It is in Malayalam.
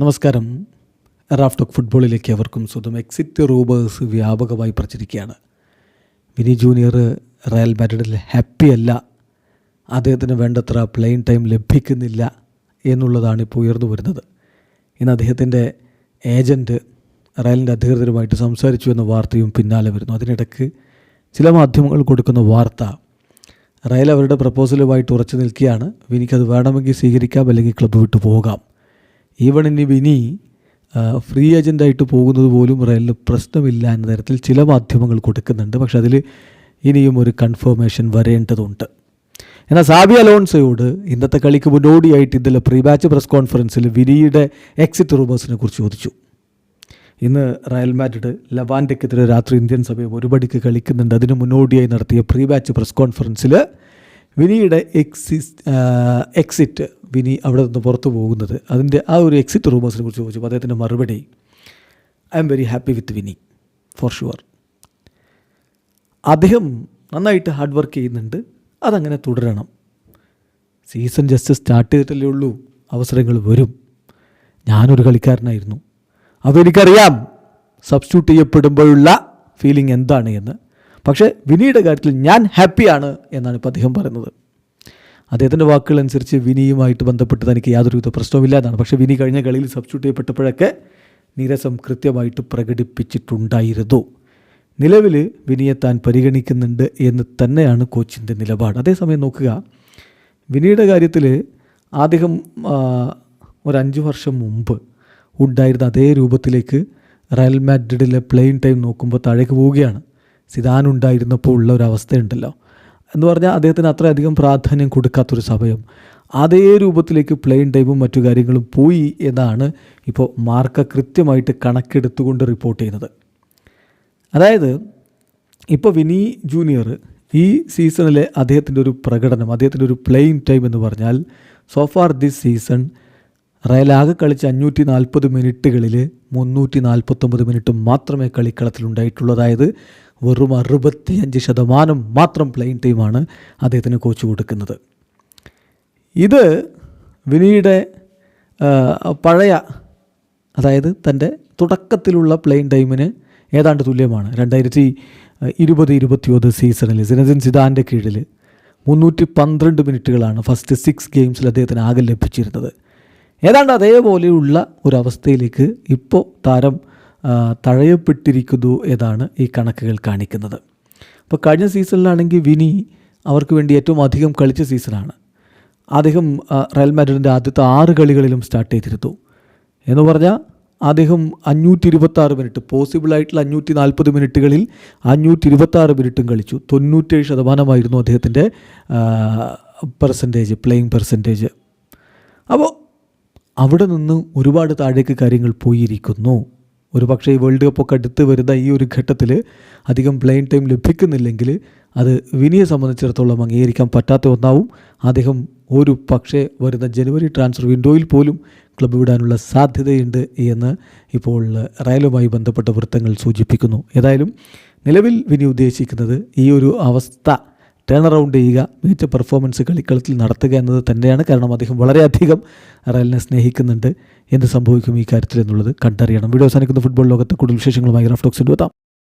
നമസ്കാരം. റാഫ്റ്റോക്ക് ഫുട്ബോളിലേക്ക് അവർക്കും സ്വന്തം എക്സിറ്റ് റൂബേഴ്സ് വ്യാപകമായി പ്രചരിക്കുകയാണ് വിനി ജൂനിയർ റയൽ മാഡ്രിഡിൽ ഹാപ്പി അല്ല. അദ്ദേഹത്തിന് വേണ്ടത്ര പ്ലെയിൻ ടൈം ലഭിക്കുന്നില്ല എന്നുള്ളതാണ് ഇപ്പോൾ ഉയർന്നു വരുന്നത്. ഇന്ന് അദ്ദേഹത്തിന്റെ ഏജന്റ് റയലിന്റെ അധികൃതരുമായിട്ട് സംസാരിച്ചു എന്ന വാർത്തയും പിന്നാലെ വരുന്നു. അതിനിടയ്ക്ക് ചില മാധ്യമങ്ങൾ കൊടുക്കുന്ന വാർത്ത റയൽ അവരുടെ പ്രപ്പോസലുമായിട്ട് ഉറച്ചു നിൽക്കുകയാണ്. വിനിക്കത് വേണമെങ്കിൽ സ്വീകരിക്കാം അല്ലെങ്കിൽ ക്ലബ്ബ് വിട്ടു പോകാം. ഈവൺ ഇനി ആ, ഫ്രീ ഏജന്റായിട്ട് പോകുന്നത് പോലും റയലിന് പ്രശ്നമില്ല എന്ന തരത്തിൽ ചില മാധ്യമങ്ങൾ കൊടുക്കുന്നുണ്ട്. പക്ഷെ അതിൽ ഇനിയും ഒരു കൺഫർമേഷൻ വരേണ്ടതുണ്ട്. എന്നാൽ സാബി അലോൺസയോട് ഇന്നത്തെ കളിക്ക് മുന്നോടിയായിട്ട് ഇന്നലെ പ്രീ ബാച്ച് പ്രസ് കോൺഫറൻസിൽ വിനിയുടെ എക്സിറ്റ് റൂമേഴ്സിനെ കുറിച്ച് ചോദിച്ചു. ഇന്ന് റയൽ മാഡ്രിഡ് ലവാൻഡയ്ക്കെതിരെ രാത്രി ഇന്ത്യൻ സമയം ഒരുപടിക്ക് കളിക്കുന്നുണ്ട്. അതിന് മുന്നോടിയായി നടത്തിയ പ്രീ ബാച്ച് പ്രസ് കോൺഫറൻസിൽ വിനിയുടെ എക്സിസ് എക്സിറ്റ് വിനി അവിടെ നിന്ന് പുറത്തു പോകുന്നത്. അതിന്റെ ആ ഒരു എക്സിറ്റ് റൂമേഴ്സിനെ കുറിച്ച് ചോദിച്ചു. അദ്ദേഹത്തിന്റെ മറുപടി I am very happy with Vini for sure അദ്ദേഹം നന്നായിട്ട് ഹാർഡ് വർക്ക് ചെയ്യുന്നുണ്ട്. അതങ്ങനെ തുടരണം. സീസൺ ജസ്റ്റ് സ്റ്റാർട്ട് ചെയ്തിട്ടല്ലേ ഉള്ളൂ. അവസരങ്ങൾ വരും. ഞാനൊരു കളിക്കാരനായിരുന്നു. അപ്പോൾ എനിക്കറിയാം സബ്സ്റ്റിറ്റ്യൂട്ട് ചെയ്യപ്പെടുമ്പോഴുള്ള ഫീലിംഗ് എന്താണ് എന്ന്. പക്ഷേ വിനിയുടെ കാര്യത്തിൽ ഞാൻ ഹാപ്പിയാണ് എന്നാണ് ഇപ്പോൾ അദ്ദേഹം പറയുന്നത്. അദ്ദേഹത്തിന്റെ വാക്കുകൾ അനുസരിച്ച് വിനിയുമായിട്ട് ബന്ധപ്പെട്ട് തനിക്ക് യാതൊരുവിധ പ്രശ്നവുമില്ല എന്നാണ്. പക്ഷേ വിനി കഴിഞ്ഞ കളിയിൽ സബ്സ്റ്റിറ്റ്യൂട്ട് ചെയ്യപ്പെട്ടപ്പോഴൊക്കെ നിരസം കൃത്യമായിട്ട് പ്രകടിപ്പിച്ചിട്ടുണ്ടായിരുന്നു. നിലവിൽ വിനിയെ താൻ പരിഗണിക്കുന്നുണ്ട് എന്ന് തന്നെയാണ് കോച്ചിന്റെ നിലപാട്. അതേസമയം നോക്കുക വിനിയുടെ കാര്യത്തിൽ അദ്ദേഹം ഒരു അഞ്ച് വർഷം മുമ്പ് ഉണ്ടായിരുന്ന അതേ രൂപത്തിലേക്ക് റയൽ മാഡ്രിഡിലെ പ്ലെയിൻ ടൈം നോക്കുമ്പോൾ താഴേക്ക് പോവുകയാണ്. സിദാൻ ഉണ്ടായിരുന്നപ്പോൾ ഉള്ള ഒരു അവസ്ഥയുണ്ടല്ലോ എന്ന് പറഞ്ഞാൽ അദ്ദേഹത്തിന് അത്രയധികം പ്രാധാന്യം കൊടുക്കാത്തൊരു സമയം. അതേ രൂപത്തിലേക്ക് പ്ലെയിൻ ടൈമും മറ്റു കാര്യങ്ങളും പോയി എന്നാണ് ഇപ്പോൾ മാർക്ക കൃത്യമായിട്ട് കണക്കെടുത്തുകൊണ്ട് റിപ്പോർട്ട് ചെയ്യുന്നത്. അതായത് ഇപ്പോൾ വിനി ജൂനിയർ ഈ സീസണിലെ അദ്ദേഹത്തിന്റെ ഒരു പ്രകടനം അദ്ദേഹത്തിന്റെ ഒരു പ്ലെയിൻ ടൈം എന്ന് പറഞ്ഞാൽ സോ ഫാർ ദിസ് സീസൺ റയലാകെ കളിച്ച അഞ്ഞൂറ്റി നാൽപ്പത് മിനിറ്റുകളിൽ മുന്നൂറ്റി നാൽപ്പത്തൊമ്പത് മിനിറ്റ് മാത്രമേ കളിക്കളത്തിലുണ്ടായിട്ടുള്ളൂ. അതായത് വെറും അറുപത്തിയഞ്ച് ശതമാനം മാത്രം പ്ലെയിൻ ടൈമാണ് അദ്ദേഹത്തിന് കോച്ച് കൊടുക്കുന്നത്. ഇത് വിനിയുടെ പഴയ അതായത് തന്റെ തുടക്കത്തിലുള്ള പ്ലെയിൻ ടൈമിന് ഏതാണ്ട് തുല്യമാണ്. രണ്ടായിരത്തി ഇരുപത് ഇരുപത്തിയൊന്ന് സീസണിൽ സിനദിൻ സിദാന്റെ കീഴിൽ മുന്നൂറ്റി പന്ത്രണ്ട് മിനിറ്റുകളാണ് ഫസ്റ്റ് സിക്സ് ഗെയിംസിൽ അദ്ദേഹത്തിന് ആകെ ലഭിച്ചിരുന്നത്. ഏതാണ്ട് അതേപോലെയുള്ള ഒരവസ്ഥയിലേക്ക് ഇപ്പോൾ താരം തഴയപ്പെട്ടിരിക്കുന്നു എന്നാണ് ഈ കണക്കുകൾ കാണിക്കുന്നത്. അപ്പോൾ കഴിഞ്ഞ സീസണിലാണെങ്കിൽ വിനി അവർക്ക് വേണ്ടി ഏറ്റവും അധികം കളിച്ച സീസണാണ്. അദ്ദേഹം റയൽ മാഡ്രിഡിന്റെ ആദ്യത്തെ ആറ് കളികളിലും സ്റ്റാർട്ട് ചെയ്തിരുന്നു. എന്ന് പറഞ്ഞാൽ അദ്ദേഹം അഞ്ഞൂറ്റി ഇരുപത്താറ് മിനിറ്റ് പോസിബിളായിട്ടുള്ള അഞ്ഞൂറ്റി നാൽപ്പത് മിനിറ്റുകളിൽ അഞ്ഞൂറ്റി ഇരുപത്താറ് മിനിറ്റും കളിച്ചു. തൊണ്ണൂറ്റേഴ് ശതമാനമായിരുന്നു അദ്ദേഹത്തിന്റെ പെർസെന്റേജ് പ്ലേയിങ് പെർസെന്റേജ് അപ്പോൾ അവിടെ നിന്ന് ഒരുപാട് താഴേക്ക് കാര്യങ്ങൾ പോയിരിക്കുന്നു. ഒരു പക്ഷേ ഈ വേൾഡ് കപ്പൊക്കെ അടുത്ത് വരുന്ന ഈ ഒരു ഘട്ടത്തിൽ അധികം പ്ലെയിൻ ടൈം ലഭിക്കുന്നില്ലെങ്കിൽ അത് വിനിയെ സംബന്ധിച്ചിടത്തോളം അംഗീകരിക്കാൻ പറ്റാത്ത ഒന്നാവും. അദ്ദേഹം ഒരു പക്ഷേ വരുന്ന ജനുവരി ട്രാൻസ്ഫർ വിൻഡോയിൽ പോലും ക്ലബ്ബ് വിടാനുള്ള സാധ്യതയുണ്ട് എന്ന് ഇപ്പോൾ റയലുമായി ബന്ധപ്പെട്ട വൃത്തങ്ങൾ സൂചിപ്പിക്കുന്നു. ഏതായാലും നിലവിൽ വിനി ഉദ്ദേശിക്കുന്നത് ഈ ഒരു അവസ്ഥ ടേൺ അറൗണ്ട് ചെയ്യുക മികച്ച പെർഫോമൻസ് കളിക്കളത്തിൽ നടത്തുക എന്നത് തന്നെയാണ്. കാരണം അദ്ദേഹം വളരെയധികം റയലിനെ സ്നേഹിക്കുന്നുണ്ട്. എന്ത് സംഭവിക്കും ഈ കാര്യത്തിൽ എന്നുള്ളത് കണ്ടറിയണം. വീഡിയോ അവസാനിക്കുന്ന. ഫുട്ബോൾ ലോകത്തെ കൂടുതൽ വിശേഷങ്ങളുമായി റഫ്ലോക്സിന്റെ എത്താം